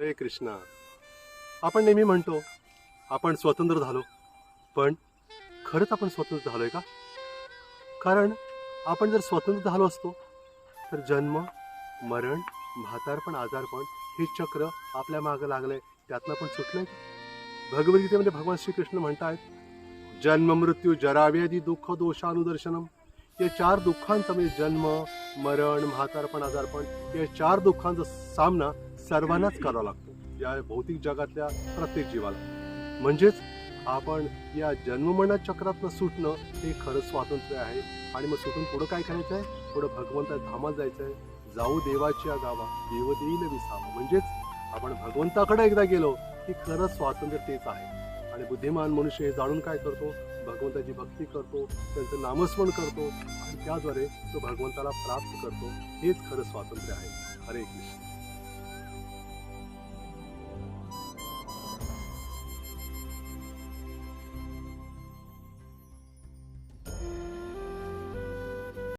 हे कृष्णा. आपण नेहमी म्हणतो आपण स्वतंत्र झालो पण खरंच आपण स्वतंत्र झालोय का? कारण आपण जर स्वतंत्र झालो असतो तर जन्म मरण म्हातारपण आजारपण हे चक्र आपल्या मागं लागलंय त्यातनं पण सुटलंय भगवद्गीतेमध्ये भगवान श्रीकृष्ण म्हणतायत जन्म मृत्यू जराव्यादी दुःख दोषानुदर्शनम. या चार दुःखांचा म्हणजे जन्म मरण म्हातारपण आजारपण या चार दुःखांचा सामना सर्वांनाच करावा लागतो. या भौतिक जगातल्या प्रत्येक जीवाला. म्हणजेच आपण या जन्ममरणात चक्रातनं सुटणं हे खरं स्वातंत्र्य आहे. आणि मग सुटून पुढं काय करायचं आहे पुढं भगवंता धामाला जायचं आहे जाऊ देवाच्या गावा देव देईल विसावा. म्हणजेच आपण भगवंताकडे एकदा गेलो की खरं स्वातंत्र्य तेच आहे. आणि बुद्धिमान मनुष्य हे जाणून काय करतो? भगवंताची भक्ती करतो त्यांचं नामस्मरण करतो आणि त्याद्वारे तो भगवंताला प्राप्त करतो. हेच खरं स्वातंत्र्य आहे. हरे कृष्ण.